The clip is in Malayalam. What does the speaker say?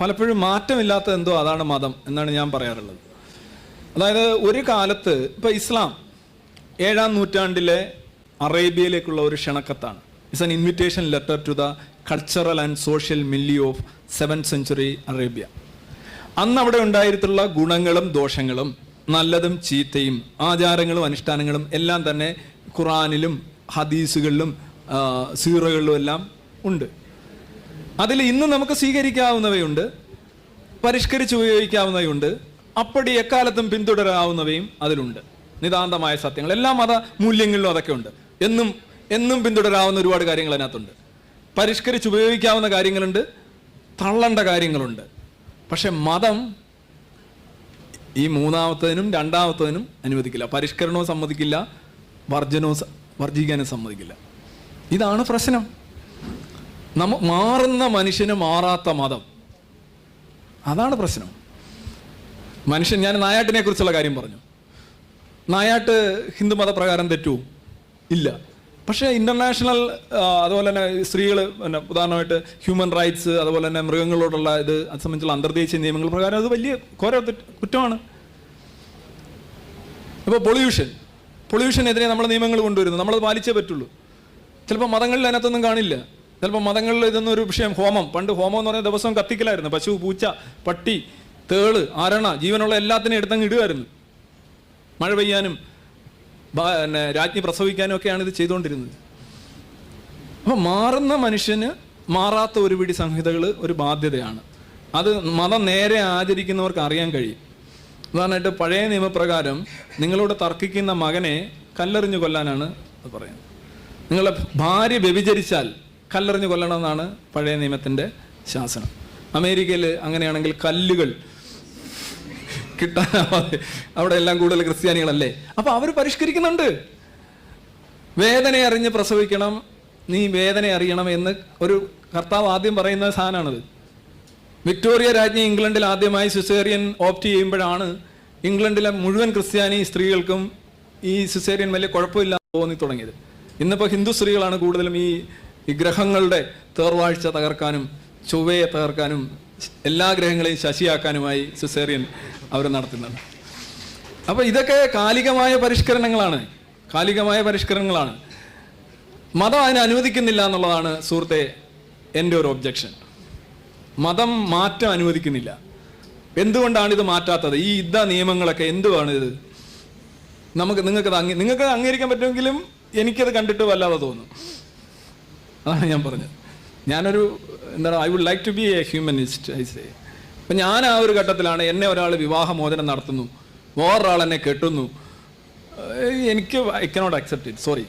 പലപ്പോഴും മാറ്റമില്ലാത്ത എന്തോ അതാണ് മതം എന്നാണ് ഞാൻ പറയാറുള്ളത്. അതായത് ഒരു കാലത്ത് ഇപ്പൊ ഇസ്ലാം ഏഴാം നൂറ്റാണ്ടിലെ അറേബ്യയിലേക്കുള്ള ഒരു ക്ഷണക്കത്താണ്. It's an invitation letter to the cultural and social milieu of seven century Arabia അന്ന് അവിടെ ഉണ്ടായിട്ടുള്ള ഗുണങ്ങളും ദോഷങ്ങളും നല്ലതും ചീത്തയും ആചാരങ്ങളും അനുഷ്ഠാനങ്ങളും എല്ലാം തന്നെ ഖുറാനിലും ഹദീസുകളിലും സീറകളിലും എല്ലാം ഉണ്ട്. അതിൽ ഇന്ന് നമുക്ക് സ്വീകരിക്കാവുന്നവയുണ്ട് പരിഷ്കരിച്ച് ഉപയോഗിക്കാവുന്നവയുണ്ട് അപ്പടി എക്കാലത്തും പിന്തുടരാവുന്നവയും അതിലുണ്ട്. നിതാന്തമായ സത്യങ്ങൾ. എല്ലാ മത മൂല്യങ്ങളിലും അതൊക്കെ ഉണ്ട്. എന്നും എന്നും പിന്തുടരാവുന്ന ഒരുപാട് കാര്യങ്ങൾ അതിനകത്തുണ്ട്. പരിഷ്കരിച്ച് ഉപയോഗിക്കാവുന്ന കാര്യങ്ങളുണ്ട് തള്ളേണ്ട കാര്യങ്ങളുണ്ട്. പക്ഷെ മതം ഈ മൂന്നാമത്തതിനും രണ്ടാമത്തതിനും അനുവദിക്കില്ല. പരിഷ്കരണവും സമ്മതിക്കില്ല വർജനവും വർജിക്കാനും സമ്മതിക്കില്ല. ഇതാണ് പ്രശ്നം. നമ്മ മാറുന്ന മനുഷ്യന് മാറാത്ത മതം. അതാണ് പ്രശ്നം. മനുഷ്യൻ ഞാൻ നായാട്ടിനെ കുറിച്ചുള്ള കാര്യം പറഞ്ഞു. നായാട്ട് ഹിന്ദു മതപ്രകാരം തെറ്റുമോ ഇല്ല. പക്ഷേ ഇന്റർനാഷണൽ അതുപോലെ തന്നെ സ്ത്രീകൾ പിന്നെ ഉദാഹരണമായിട്ട് ഹ്യൂമൻ റൈറ്റ്സ് അതുപോലെ തന്നെ മൃഗങ്ങളോടുള്ള ഇത് അത് സംബന്ധിച്ചുള്ള അന്തർദേശീയ നിയമങ്ങൾ പ്രകാരം അത് വലിയ ഘോര കുറ്റമാണ്. ഇപ്പോൾ പൊള്യൂഷൻ. പൊള്യൂഷനെതിരെ നമ്മൾ നിയമങ്ങൾ കൊണ്ടുവരുന്നു. നമ്മളത് പാലിച്ചേ പറ്റുള്ളൂ. ചിലപ്പോൾ മതങ്ങളിൽ അതിനകത്തൊന്നും കാണില്ല. ചിലപ്പോൾ മതങ്ങളിൽ ഇതൊന്നും ഒരു വിഷയം ഹോമം. പണ്ട് ഹോമം എന്ന് പറയുന്ന ദിവസം കത്തിക്കലായിരുന്നു. പശു പൂച്ച പട്ടി തേൾ അരണ ജീവനുള്ള എല്ലാത്തിനും എടുത്തങ്ങ് ഇടുമായിരുന്നു മഴ പെയ്യാനും പിന്നെ രാജ്ഞി പ്രസവിക്കാനും ഒക്കെയാണ് ഇത് ചെയ്തുകൊണ്ടിരുന്നത്. അപ്പോൾ മാറുന്ന മനുഷ്യന് മാറാത്ത ഒരു പിടി സംഹിതകൾ ഒരു ബാധ്യതയാണ്. അത് മതം നേരെ ആചരിക്കുന്നവർക്ക് അറിയാൻ കഴിയും. ഉദാഹരണമായിട്ട് പഴയ നിയമപ്രകാരം നിങ്ങളോട് തർക്കിക്കുന്ന മകനെ കല്ലെറിഞ്ഞു കൊല്ലാനാണ് അത് പറയുന്നത്. നിങ്ങളുടെ ഭാര്യ വ്യഭിചരിച്ചാൽ കല്ലെറിഞ്ഞു കൊല്ലണമെന്നാണ് പഴയ നിയമത്തിന്റെ ശാസനം. അമേരിക്കയിൽ അങ്ങനെയാണെങ്കിൽ കല്ലുകൾ കിട്ടാനാവാതെ അവിടെ എല്ലാം കൂടുതൽ ക്രിസ്ത്യാനികളല്ലേ? അപ്പോൾ അവർ പരിഷ്കരിക്കുന്നുണ്ട്. വേദന അറിഞ്ഞ് പ്രസവിക്കണം. നീ വേദന അറിയണം എന്ന് ഒരു കർത്താവ് ആദ്യം പറയുന്ന സാധനമാണത്. വിക്ടോറിയ രാജ്ഞി ഇംഗ്ലണ്ടിൽ ആദ്യമായി സിസേറിയൻ ഓപ്റ്റ് ചെയ്യുമ്പോഴാണ് ഇംഗ്ലണ്ടിലെ മുഴുവൻ ക്രിസ്ത്യാനി സ്ത്രീകൾക്കും ഈ സിസേറിയൻ വലിയ കുഴപ്പമില്ല തോന്നി തുടങ്ങിയത്. ഇന്നിപ്പോൾ ഹിന്ദു സ്ത്രീകളാണ് കൂടുതലും ഈ ഈ ഗ്രഹങ്ങളുടെ തേർവാഴ്ച തകർക്കാനും ചൊവ്വയെ തകർക്കാനും എല്ലാ ഗ്രഹങ്ങളെയും ശശിയാക്കാനുമായി സിസേറിയൻ അവർ നടത്തുന്നുണ്ട്. അപ്പൊ ഇതൊക്കെ കാലികമായ പരിഷ്കരണങ്ങളാണ്. കാലികമായ പരിഷ്കരണങ്ങളാണ്. മതം അതിനെ അനുവദിക്കുന്നില്ല എന്നുള്ളതാണ് സുഹൃത്തെ എന്റെ ഒരു ഒബ്ജക്ഷൻ മതം മാറ്റം അനുവദിക്കുന്നില്ല. എന്തുകൊണ്ടാണ് ഇത് മാറ്റാത്തത്? ഈ യുദ്ധ നിയമങ്ങളൊക്കെ എന്തുവാണ് ഇത്? നമുക്ക് നിങ്ങൾക്ക് അംഗീ നിങ്ങൾക്ക് അംഗീകരിക്കാൻ പറ്റുമെങ്കിലും എനിക്കത് കണ്ടിട്ട് വല്ലാതെ തോന്നും. അതാണ് ഞാൻ പറഞ്ഞത്. ഞാനൊരു എന്താണ് I would like to be a humanist I say അപ്പം ഞാൻ ആ ഒരു ഘട്ടത്തിലാണ് എന്നെ ഒരാൾ വിവാഹമോചനം നടത്തുന്നു. വേറൊരാൾ എന്നെ കെട്ടുന്നു. എനിക്ക് I cannot accept it sorry